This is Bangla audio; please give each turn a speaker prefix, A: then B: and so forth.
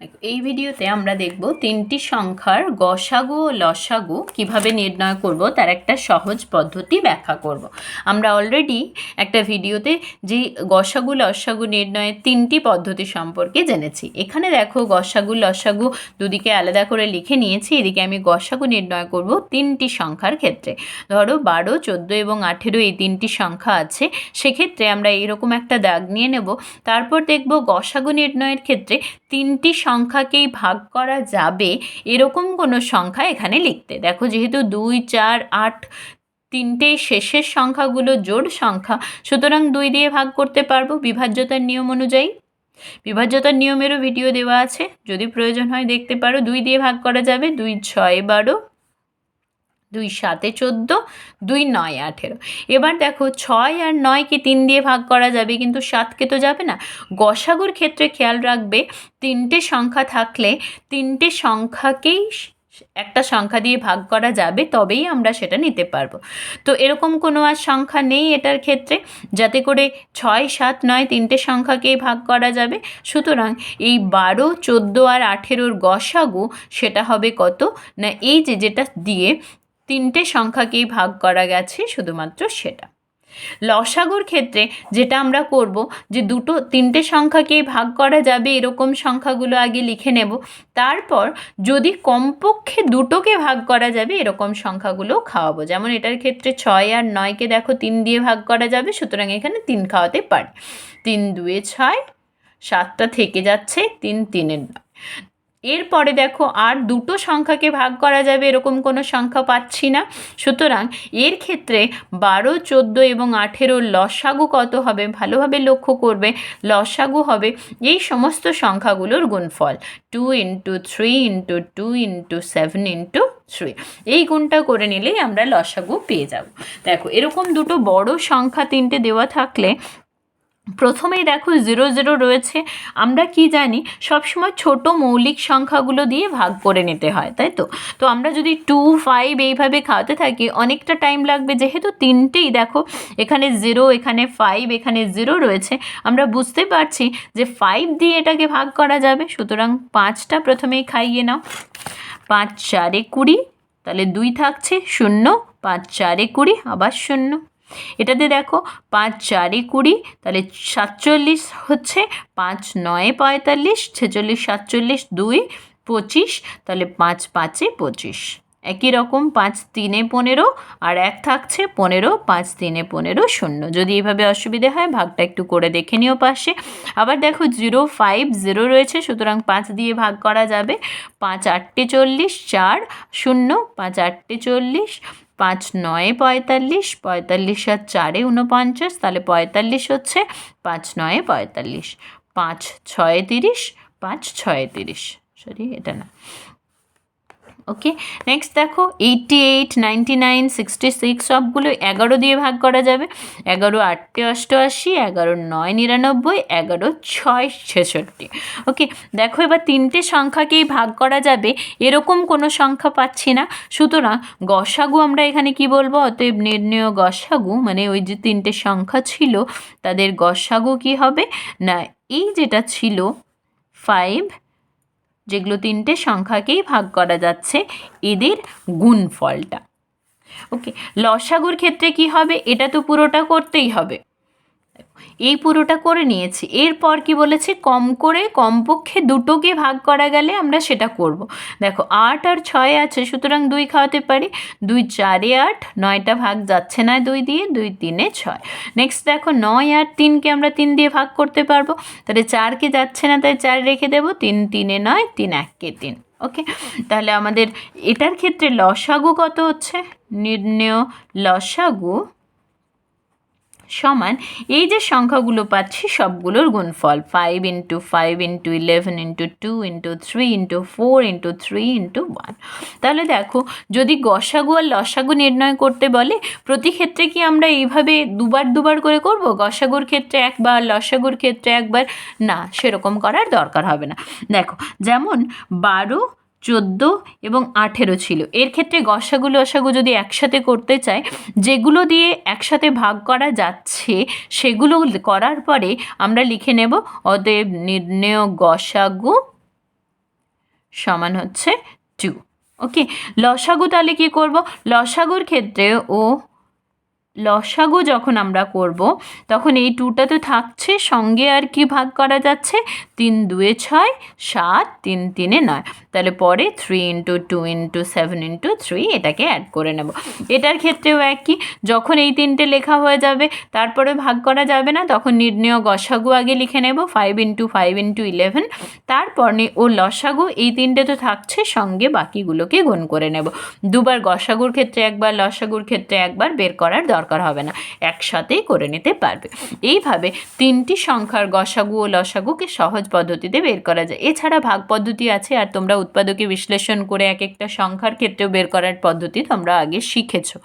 A: এই ভিডিওতে আমরা দেখব তিনটি সংখ্যার গসাগু ও লসাগু কীভাবে নির্ণয় করব, তার একটা সহজ পদ্ধতি ব্যাখ্যা করব। আমরা অলরেডি একটা ভিডিওতে যে গসাগু, লসাগু নির্ণয়ের তিনটি পদ্ধতি সম্পর্কে জেনেছি। এখানে দেখো, গসাগু, লসাগু দুদিকে আলাদা করে লিখে নিয়েছি, এদিকে আমি গসাগু নির্ণয় করব তিনটি সংখ্যার ক্ষেত্রে। ধরো, বারো, চোদ্দ এবং আঠেরো এই তিনটি সংখ্যা আছে, সেক্ষেত্রে আমরা এরকম একটা দাগ নিয়ে নেব। তারপর দেখব গসাগু নির্ণয়ের ক্ষেত্রে তিনটি সংখ্যাকেই ভাগ করা যাবে, এরকম কোনো সংখ্যা এখানে লিখতে। দেখো যেহেতু দুই, চার, আট তিনটে শেষের সংখ্যাগুলো জোড় সংখ্যা, সুতরাং দুই দিয়ে ভাগ করতে পারব বিভাজ্যতার নিয়ম অনুযায়ী। বিভাজ্যতার নিয়মেরও ভিডিও দেওয়া আছে, যদি প্রয়োজন হয় দেখতে পারো। দুই দিয়ে ভাগ করা যাবে, দুই, ছয়, বারো দুই সাতে চোদ্দ, দুই নয় আঠেরো। এবার দেখো ছয় আর নয়কে তিন দিয়ে ভাগ করা যাবে, কিন্তু সাতকে তো যাবে না। গসাগুর ক্ষেত্রে খেয়াল রাখবে, তিনটে সংখ্যা থাকলে তিনটে সংখ্যাকেই একটা সংখ্যা দিয়ে ভাগ করা যাবে, তবেই আমরা সেটা নিতে পারব। তো এরকম কোনো আর সংখ্যা নেই এটার ক্ষেত্রে, যাতে করে ছয়, সাত, নয় তিনটে সংখ্যাকেই ভাগ করা যাবে। সুতরাং এই বারো, চোদ্দ আর আঠেরোর গসাগু সেটা হবে কত? না এই যে যেটা দিয়ে তিনটে সংখ্যাকেই ভাগ করা গেছে শুধুমাত্র সেটা। লসাগুর ক্ষেত্রে যেটা আমরা করব যে দুটো, তিনটে সংখ্যাকেই ভাগ করা যাবে, এরকম সংখ্যাগুলো আগে লিখে নেব। তারপর যদি কমপক্ষে দুটোকে ভাগ করা যাবে, এরকম সংখ্যাগুলো খাওয়াবো। যেমন এটার ক্ষেত্রে ছয় আর নয়কে দেখো তিন দিয়ে ভাগ করা যাবে, সুতরাং এখানে তিন খাওয়াতে পারি। তিন দুয়ে ছয়, সাতটা থেকে যাচ্ছে, তিন তিনের নয়। এরপরে দেখো আর দুটো সংখ্যাকে ভাগ করা যাবে, এরকম কোনো সংখ্যা পাচ্ছি না। সুতরাং এর ক্ষেত্রে বারো, চোদ্দ এবং আঠেরো লসাগু কত হবে? ভালোভাবে লক্ষ্য করবে, লসাগু হবে এই সমস্ত সংখ্যাগুলোর গুণফল। Two into three into two into seven into three এই গুণটা করে নিলেই আমরা লসাগু পেয়ে যাব। দেখো, এরকম দুটো বড় সংখ্যা তিনটে দেওয়া থাকলে প্রথমেই দেখো জিরো জিরো রয়েছে। আমরা কি জানি, সবসময় ছোট মৌলিক সংখ্যাগুলো দিয়ে ভাগ করে নিতে হয়, তাই তো? তো আমরা যদি টু ফাইভ এইভাবে খাওয়াতে থাকি, অনেকটা টাইম লাগবে। যেহেতু তিনটেই দেখো, এখানে জিরো এখানে ফাইভ এখানে জিরো রয়েছে। আমরা বুঝতে পারছি যে ফাইভ দিয়ে এটাকে ভাগ করা যাবে। সুতরাং পাঁচটা প্রথমেই খাইয়ে নাও। পাঁচ, চারে কুড়ি, তাহলে দুই থাকছে শূন্য। পাঁচ, চারে কুড়ি, আবার শূন্য। এটাতে দেখো পাঁচ চারে কুড়ি, তাহলে সাতচল্লিশ হচ্ছে পাঁচ নয় পঁয়তাল্লিশ, ছেচল্লিশ সাতচল্লিশ দুই পঁচিশ, তাহলে পাঁচ পাঁচে পঁচিশ। একই রকম পাঁচ তিনে পনেরো আর এক থাকছে পনেরো, পাঁচ তিনে পনেরো শূন্য। যদি এইভাবে অসুবিধে হয় ভাগটা একটু করে দেখে নিও পাশে। আবার দেখো জিরো ফাইভ জিরো রয়েছে, সুতরাং পাঁচ দিয়ে ভাগ করা যাবে। পাঁচ আটটে চল্লিশ, চার শূন্য, পাঁচ আটটে চল্লিশ পাঁচ নয়ে পঁয়তাল্লিশ পঁয়তাল্লিশ আর চারে উনপঞ্চাশ তাহলে পঁয়তাল্লিশ হচ্ছে পাঁচ নয়ে পঁয়তাল্লিশ। পাঁচ ছয় তিরিশ, পাঁচ ছয় তিরিশ। সরি এটা না। ওকে নেক্সট দেখো eighty eight ninety nine sixty six সবগুলো এগারো দিয়ে ভাগ করা যাবে। এগারো আটটে অষ্টআশি, এগারো নয় নিরানব্বই, এগারো ছয় ছেষট্টি। ওকে দেখো এবার তিনটে সংখ্যাকেই ভাগ করা যাবে। এরকম কোনো সংখ্যা পাচ্ছি না। সুতরাং গসাগু আমরা এখানে কি বলব? অতএব নির্ণয় গসাগু মানে ওই যে তিনটে সংখ্যা ছিল, তাদের গসাগু কি হবে? না, এই যেটা ছিল ফাইভ যেগুলো তিনটে সংখ্যাকেই ভাগ করা যাচ্ছে এদের গুণফলটা। ওকে লসাগুর ক্ষেত্রে কি হবে? এটা তো পুরোটা করতেই হবে। এই পুরোটা করে নিয়েছি। এরপর কি বলেছে? কম করে কমপক্ষে দুটোকে ভাগ করা গেলে আমরা সেটা করব। দেখো, আট আর ছয় আছে, সুতরাং দুই খাওয়াতে পারি। দুই চারে আট, নয়টা ভাগ যাচ্ছে না দুই দিয়ে, দুই তিনে ছয়। নেক্সট দেখো, নয় আর তিনকে আমরা তিন দিয়ে ভাগ করতে পারব। তাহলে চারকে যাচ্ছে না, তাই চার রেখে দেবো। তিন, তিনে নয়, তিন এককে তিন। ওকে তাহলে আমাদের এটার ক্ষেত্রে লসাগু কত হচ্ছে? নির্ণয় লসাগু সমান, এই যে সংখ্যাগুলো পাচ্ছি সবগুলোর গুণফল five into five into eleven into two into three into four into three into one তাহলে দেখো, যদি গসাগু আর লসাগু নির্ণয় করতে বলে, প্রতি ক্ষেত্রে কি আমরা এইভাবে দুবার দুবার করে করব? গসাগুর ক্ষেত্রে একবার, লসাগুর ক্ষেত্রে একবার? না, সেরকম করার দরকার হবে না। দেখো, যেমন বারো চোদ্দ এবং আঠেরো ছিল। এর ক্ষেত্রে গসাগু লসাগু যদি একসাথে করতে চায়, যেগুলো দিয়ে একসাথে ভাগ করা যাচ্ছে, সেগুলো করার পরে আমরা লিখে নেব অতএব নির্ণয় গসাগু সমান হচ্ছে টু। ওকে? লসাগু তাহলে কী করব? লসাগুর ক্ষেত্রে ও লসাগু যখন আমরা করব, তখন এই টুটা তো থাকছে, সঙ্গে আর কি ভাগ করা যাচ্ছে? তিন, দুয়ে ছয়, সাত, তিন, তিনে নয়। তাহলে পরে three into two into seven into three এটাকে অ্যাড করে নেব। এটার ক্ষেত্রেও একই, যখন এই তিনটে লেখা হয়ে যাবে, তারপরে ভাগ করা যাবে না, তখন নির্ণয় গসাগু আগে লিখে নেব five into five into eleven তারপর ও লসাগু, এই তিনটে তো থাকছে, সঙ্গে বাকিগুলোকে গুণ করে নেব। দুবার গসাগুর ক্ষেত্রে একবার, লসাগুর ক্ষেত্রে একবার, বের করার দরকার হবে না, একসাথেই করে নিতে পারবে। এইভাবে তিনটি সংখ্যার গসাগু ও লসাগুকে সহজ পদ্ধতিতে বের করা যায়। এছাড়া ভাগ পদ্ধতি আছে আর তোমরা উৎপাদকে বিশ্লেষণ করে এক একটা সংখ্যার ক্ষেত্রেও বের করার পদ্ধতি তোমরা আগে শিখেছো।